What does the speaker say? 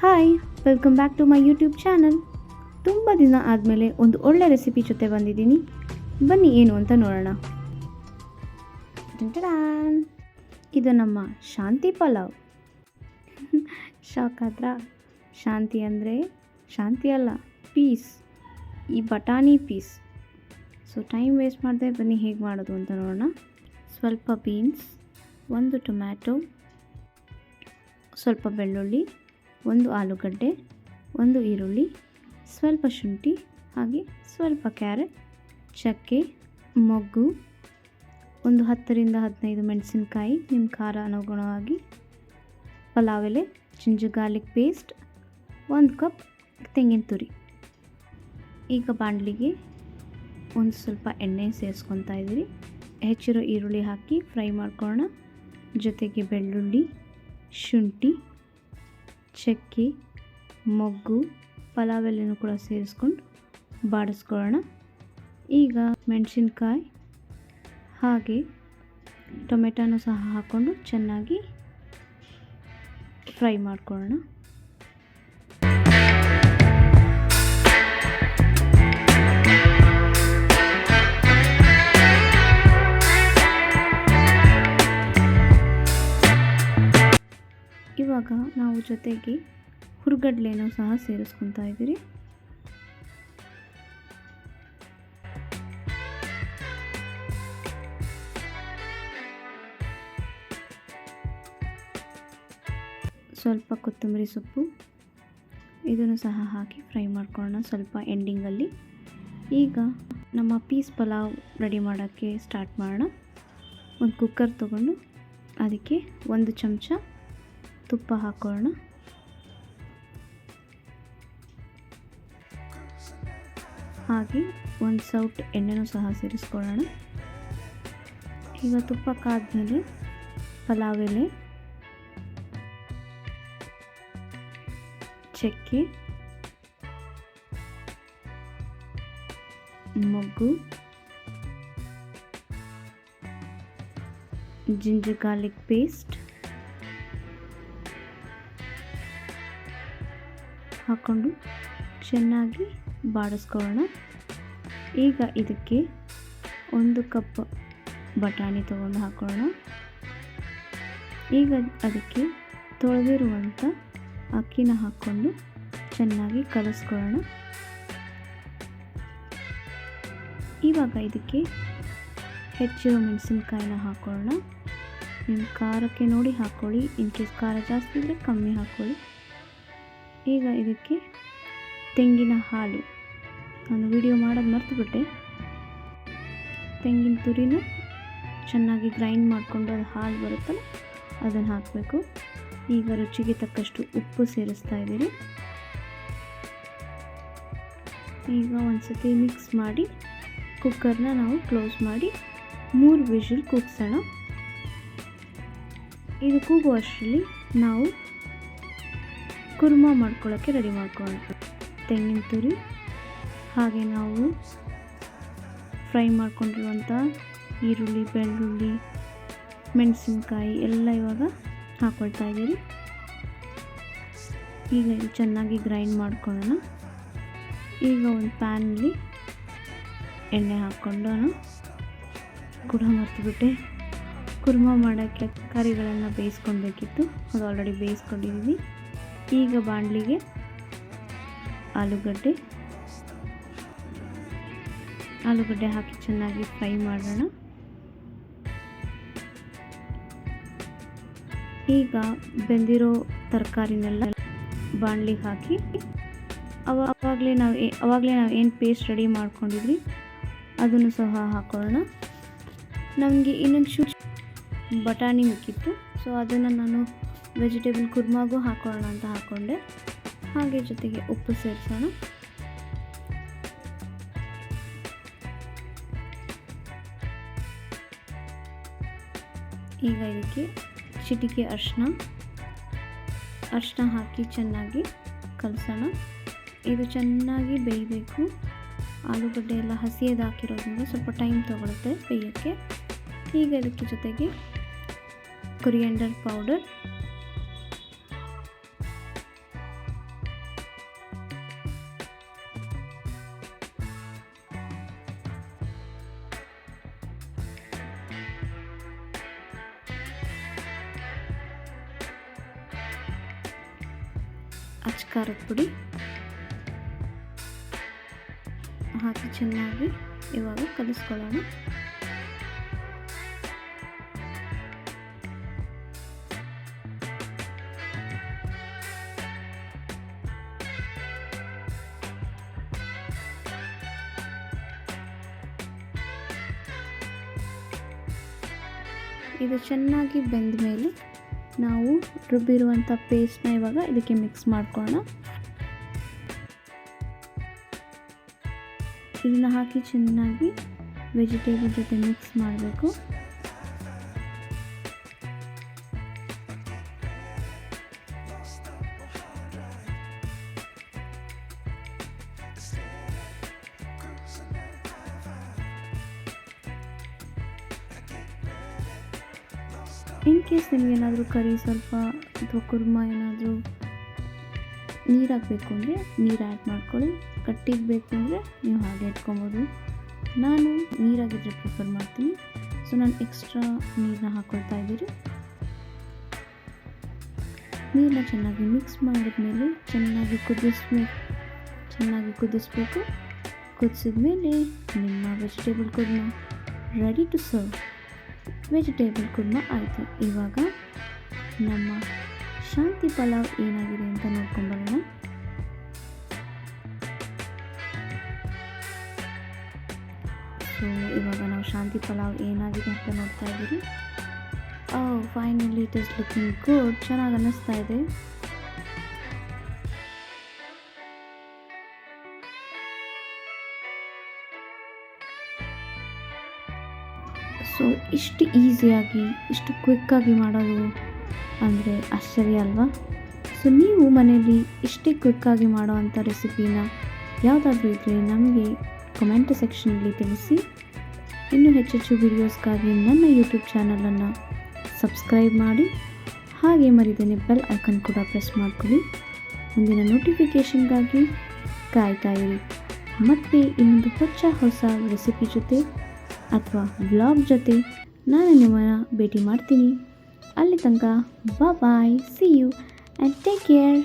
Hi welcome back to my YouTube channel ತುಂಬ ದಿನ ಆದಮೇಲೆ ಒಂದು ಒಳ್ಳೆ ರೆಸಿಪಿ ಜೊತೆ ಬಂದಿದ್ದೀನಿ. ಬನ್ನಿ, ಏನು ಅಂತ ನೋಡೋಣ. ಇದು ನಮ್ಮ ಶಾಂತಿ ಪಲಾವ್. ಶಾಕ್ ಆದ್ರ? ಶಾಂತಿ ಅಂದರೆ ಶಾಂತಿ ಅಲ್ಲ ಪೀಸ್ ಈ ಬಟಾಣಿ ಪೀಸ್ ಸೊ ಟೈಮ್ ವೇಸ್ಟ್ ಮಾಡಿದೆ ಬನ್ನಿ, ಹೇಗೆ ಮಾಡೋದು ಅಂತ ನೋಡೋಣ. ಸ್ವಲ್ಪ ಬೀನ್ಸ್ ಒಂದು ಟೊಮ್ಯಾಟೊ ಸ್ವಲ್ಪ ಬೆಳ್ಳುಳ್ಳಿ ಒಂದು ಆಲೂಗಡ್ಡೆ, ಒಂದು ಈರುಳ್ಳಿ, ಸ್ವಲ್ಪ ಶುಂಠಿ ಹಾಗೆ ಸ್ವಲ್ಪ ಕ್ಯಾರೆಟ್, ಚಕ್ಕೆ, ಮೊಗ್ಗು, ಒಂದು ಹತ್ತರಿಂದ ಹದಿನೈದು ಮೆಣಸಿನಕಾಯಿ, ನಿಮ್ಮ ಖಾರ ಅನುಗುಣವಾಗಿ ಪಲಾವ್ ಎಲೆ ಜಿಂಜರ್ ಗಾರ್ಲಿಕ್ ಪೇಸ್ಟ್ ಒಂದು ಕಪ್ ತೆಂಗಿನ ತುರಿ. ಈಗ ಬಾಣಲಿಗೆ ಒಂದು ಸ್ವಲ್ಪ ಎಣ್ಣೆ ಸೇರಿಸ್ಕೊತಾ ಇದ್ದೀರಿ. ಹೆಚ್ಚಿರೋ ಈರುಳ್ಳಿ ಹಾಕಿ ಫ್ರೈ ಮಾಡ್ಕೊಳ್ಳೋಣ. ಜೊತೆಗೆ ಬೆಳ್ಳುಳ್ಳಿ, ಶುಂಠಿ ಚಕ್ಕೆ, ಮೊಗ್ಗು ಪಲಾವ್ ಎಲೆನೂ ಕೂಡ ಸೇರಿಸ್ಕೊಂಡು ಬಾಡಿಸ್ಕೊಳ್ಳೋಣ. ಈಗ ಮೆಣಸಿನ್ಕಾಯಿ ಹಾಗೆ ಟೊಮೆಟೊನೂ ಸಹ ಹಾಕ್ಕೊಂಡು ಚೆನ್ನಾಗಿ ಫ್ರೈ ಮಾಡ್ಕೊಳ್ಳೋಣ. ಇವಾಗ ನಾವು ಜೊತೆಗೆ ಹುರ್ಗಡ್ಲೆನೂ ಸಹ ಸೇರಿಸ್ಕೊತಾ ಇದ್ದೀರಿ. ಸ್ವಲ್ಪ ಕೊತ್ತಂಬರಿ ಸೊಪ್ಪು, ಇದನ್ನು ಸಹ ಹಾಕಿ ಫ್ರೈ ಮಾಡ್ಕೊಳ್ಳೋಣ ಸ್ವಲ್ಪ ಎಂಡಿಂಗಲ್ಲಿ. ಈಗ ನಮ್ಮ ಪೀಸ್ ಪಲಾವ್ ರೆಡಿ ಮಾಡೋಕ್ಕೆ ಸ್ಟಾರ್ಟ್ ಮಾಡೋಣ. ಒಂದು ಕುಕ್ಕರ್ ತೊಗೊಂಡು ಅದಕ್ಕೆ ಒಂದು ಚಮಚ ತುಪ್ಪ ಹಾಕೋಣ ಹಾಗೆ ಒಂದು ಸೌಟ್ ಎಣ್ಣೆನೂ ಸಹ ಸೇರಿಸ್ಕೊಳ್ಳೋಣ. ಈಗ ತುಪ್ಪ ಕಾದ್ಮೇಲೆ ಪಲಾವ್ ಎಲೆ, ಚಕ್ಕೆ, ಮೊಗ್ಗು, ಜಿಂಜರ್ ಗಾರ್ಲಿಕ್ ಪೇಸ್ಟ್ ಹಾಕ್ಕೊಂಡು ಚೆನ್ನಾಗಿ ಬಾಡಿಸ್ಕೊಳ್ಳೋಣ. ಈಗ ಇದಕ್ಕೆ ಒಂದು ಕಪ್ ಬಟಾಣಿ ತೊಗೊಂಡು ಹಾಕೋಣ ಈಗ ಅದಕ್ಕೆ ತೊಳೆದಿರುವಂಥ ಅಕ್ಕಿನ ಹಾಕ್ಕೊಂಡು ಚೆನ್ನಾಗಿ ಕಲಿಸ್ಕೊಳ್ಳೋಣ. ಇವಾಗ ಇದಕ್ಕೆ ಹೆಚ್ಚಿರೋ ಮೆಣಸಿನ್ಕಾಯಿನ ಹಾಕೊಳ್ಳೋಣ. ನಿಮ್ಮ ಖಾರಕ್ಕೆ ನೋಡಿ ಹಾಕ್ಕೊಳ್ಳಿ ಇನ್ ಕೇಸ್ ಖಾರ ಜಾಸ್ತಿ ಇದ್ದರೆ ಕಮ್ಮಿ ಹಾಕ್ಕೊಳ್ಳಿ ಈಗ ಇದಕ್ಕೆ ತೆಂಗಿನ ಹಾಲು. ನಾನು ವಿಡಿಯೋ ಮಾಡೋದು ಮರ್ತುಬಿಟ್ಟೆ. ತೆಂಗಿನ ತುರಿನ ಚೆನ್ನಾಗಿ ಗ್ರೈಂಡ್ ಮಾಡಿಕೊಂಡು ಅದು ಹಾಲು ಬರುತ್ತಲ್ಲ, ಅದನ್ನು ಹಾಕಬೇಕು. ಈಗ ರುಚಿಗೆ ತಕ್ಕಷ್ಟು ಉಪ್ಪು ಸೇರಿಸ್ತಾ ಇದ್ದೀರಿ ಈಗ ಒಂದು ಸತಿ ಮಿಕ್ಸ್ ಮಾಡಿ ಕುಕ್ಕರ್ನ ನಾವು ಕ್ಲೋಸ್ ಮಾಡಿ ಮೂರು ವಿಷಲ್ ಕೂಗ್ಸೋಣ. ಇದು ಕೂಗುವಷ್ಟರಲ್ಲಿ ನಾವು ಕುರ್ಮಾ ಮಾಡ್ಕೊಳ್ಳೋಕ್ಕೆ ರೆಡಿ ಮಾಡ್ಕೊಳ್ಳೋಣ. ತೆಂಗಿನ ತುರಿ, ಹಾಗೆ ನಾವು ಫ್ರೈ ಮಾಡ್ಕೊಂಡಿರುವಂಥ ಈರುಳ್ಳಿ, ಬೆಳ್ಳುಳ್ಳಿ, ಮೆಣಸಿನ್ಕಾಯಿ ಎಲ್ಲ ಇವಾಗ ಹಾಕ್ಕೊಳ್ತಾ ಇದ್ದೀರಿ. ಈಗ ಚೆನ್ನಾಗಿ ಗ್ರೈಂಡ್ ಮಾಡ್ಕೊಳ್ಳೋಣ. ಈಗ ಒಂದು ಪ್ಯಾನಲ್ಲಿ ಎಣ್ಣೆ ಹಾಕ್ಕೊಂಡೋಣ ಕೂಡ ಮರ್ತುಬಿಟ್ಟೆ. ಕುರ್ಮ ಮಾಡೋಕ್ಕೆ ಕರಿಗಳನ್ನು ಬೇಯಿಸ್ಕೊಳ್ಬೇಕಿತ್ತು. ಅದು ಆಲ್ರೆಡಿ ಬೇಯಿಸ್ಕೊಂಡಿದ್ದೀವಿ ಈಗ ಬಾಣಲಿಗೆ ಆಲೂಗಡ್ಡೆ. ಆಲೂಗಡ್ಡೆ ಹಾಕಿ ಚೆನ್ನಾಗಿ ಫ್ರೈ ಮಾಡೋಣ. ಈಗ ಬೆಂದಿರೋ ತರಕಾರಿನೆಲ್ಲ ಬಾಣಲಿಗೆ ಹಾಕಿ ಅವ ಅವಾಗಲೇ ನಾವು ಅವಾಗಲೇ ನಾವು ಏನು ಪೇಸ್ಟ್ ರೆಡಿ ಮಾಡ್ಕೊಂಡಿದ್ವಿ, ಅದನ್ನು ಸಹ ಹಾಕೊಳ್ಳೋಣ. ನಮಗೆ ಇನ್ನೊಂದು ಶು ಬಟಾಣಿ ಮಿಕ್ಕಿತ್ತು ಸೊ ಅದನ್ನು ನಾನು ವೆಜಿಟೇಬಲ್ ಕುರ್ಮಾಗೂ ಹಾಕೋಣ ಅಂತ ಹಾಕ್ಕೊಂಡೆ ಹಾಗೆ ಜೊತೆಗೆ ಉಪ್ಪು ಸೇರಿಸೋಣ. ಈಗ ಇದಕ್ಕೆ ಚಿಟಿಕೆ ಅರಿಶಿನ ಅರಿಶಿನ ಹಾಕಿ ಚೆನ್ನಾಗಿ ಕಲಸೋಣ. ಇದು ಚೆನ್ನಾಗಿ ಬೇಯಬೇಕು. ಆಲೂಗಡ್ಡೆ ಎಲ್ಲ ಹಸಿಯದು ಹಾಕಿರೋದ್ರಿಂದ ಸ್ವಲ್ಪ ಟೈಮ್ ತೊಗೊಳುತ್ತೆ ಬೇಯೋಕ್ಕೆ. ಈಗ ಇದಕ್ಕೆ ಜೊತೆಗೆ ಕೊರಿಯಂಡರ್ ಪೌಡರ್. ಅಚ್ಚ ಖಾರದ ಪುಡಿ ಹಾಕಿ ಚೆನ್ನಾಗಿ ಇವಾಗ ಕಲಿಸ್ಕೊಳ್ಳೋಣ ಇದು ಚೆನ್ನಾಗಿ ಬೆಂದ ಮೇಲೆ ನಾವು ರುಬ್ಬಿರುವಂಥ ಪೇಸ್ಟ್ನ ಇವಾಗ ಇದಕ್ಕೆ ಮಿಕ್ಸ್ ಮಾಡ್ಕೊಳ್ಳೋಣ ಇದನ್ನು ಹಾಕಿ ಚೆನ್ನಾಗಿ ವೆಜಿಟೇಬಲ್ ಜೊತೆ ಮಿಕ್ಸ್ ಮಾಡಬೇಕು. ಇನ್ ಕೇಸ್ ನಿಮಗೇನಾದರೂ ಕರಿ ಸ್ವಲ್ಪ ಅಥವಾ ಕುರ್ಮ ಏನಾದರೂ ನೀರು ಹಾಕಬೇಕು ಅಂದರೆ ನೀರು ಆ್ಯಡ್ ಮಾಡ್ಕೊಳ್ಳಿ. ಕಟ್ಟಿಗೆ ಬೇಕು ಅಂದರೆ ನೀವು ಹಾಗೆ ಇಟ್ಕೊಬೋದು. ನಾನು ನೀರಾಗಿದ್ದರೆ ಪ್ರಿಫರ್ ಮಾಡ್ತೀನಿ. ಸೊ ನಾನು ಎಕ್ಸ್ಟ್ರಾ ನೀರನ್ನ ಹಾಕ್ಕೊಳ್ತಾ ಇದ್ದೀರಿ ನೀರನ್ನ ಚೆನ್ನಾಗಿ ಮಿಕ್ಸ್ ಮಾಡಿದ್ಮೇಲೆ ಚೆನ್ನಾಗಿ ಕುದಿಸ್ಬೇಕು ಚೆನ್ನಾಗಿ ಕುದಿಸ್ಬೇಕು. ಕುದಿಸಿದ ಮೇಲೆ ನಿಮ್ಮ vegetable kurma ready to serve vegetable kurma ಆಯಿತು. ಇವಾಗ ನಮ್ಮ ಶಾಂತಿ ಪಲಾವ್ ಏನಾಗಿದೆ ಅಂತ ನೋಡ್ಕೊಂಬರೋಣ. ಸೊ ಇವಾಗ ನಾವು ಶಾಂತಿ ಪಲಾವ್ ಏನಾಗಿದೆ ಅಂತ ನೋಡ್ತಾ ಇದ್ದೀವಿ ಓ finally it is looking good ಚೆನ್ನಾಗಿ ಅನ್ನಿಸ್ತಾ ಇದೆ. ಸೊ ಇಷ್ಟು ಈಸಿಯಾಗಿ, ಇಷ್ಟು ಕ್ವಿಕ್ಕಾಗಿ ಮಾಡೋದು ಅಂದರೆ ಆಶ್ಚರ್ಯ ಅಲ್ವಾ? ಸೊ ನೀವು ಮನೆಯಲ್ಲಿ ಇಷ್ಟೇ ಕ್ವಿಕ್ಕಾಗಿ ಮಾಡೋವಂಥ ರೆಸಿಪಿನ ಯಾವುದಾದ್ರೂ ಇದ್ದರೆ ನಮಗೆ ಕಮೆಂಟ್ ಸೆಕ್ಷನಲ್ಲಿ ತಿಳಿಸಿ. ಇನ್ನೂ ಹೆಚ್ಚೆಚ್ಚು ವಿಡಿಯೋಸ್ಗಾಗಿ ನನ್ನ ಯೂಟ್ಯೂಬ್ ಚಾನಲನ್ನು ಸಬ್ಸ್ಕ್ರೈಬ್ ಮಾಡಿ. ಹಾಗೆ ಮರಿದೇನೆ ಬೆಲ್ ಐಕನ್ ಕೂಡ ಪ್ರೆಸ್ ಮಾಡ್ಕೊಳ್ಳಿ. ಮುಂದಿನ ನೋಟಿಫಿಕೇಷನ್ಗಾಗಿ ಕಾಯ್ತಾ ಇರಿ. ಮತ್ತೆ ಇನ್ನೊಂದು ಹೊಚ್ಚ ಹೊಸ ರೆಸಿಪಿ ಜೊತೆ ಅಥವಾ ವ್ಲಾಗ್ ಜೊತೆ ನಾನು ನಿಮ್ಮನ್ನು ಭೇಟಿ ಮಾಡ್ತೀನಿ. ಅಲ್ಲಿ ತನಕ bye see you and take care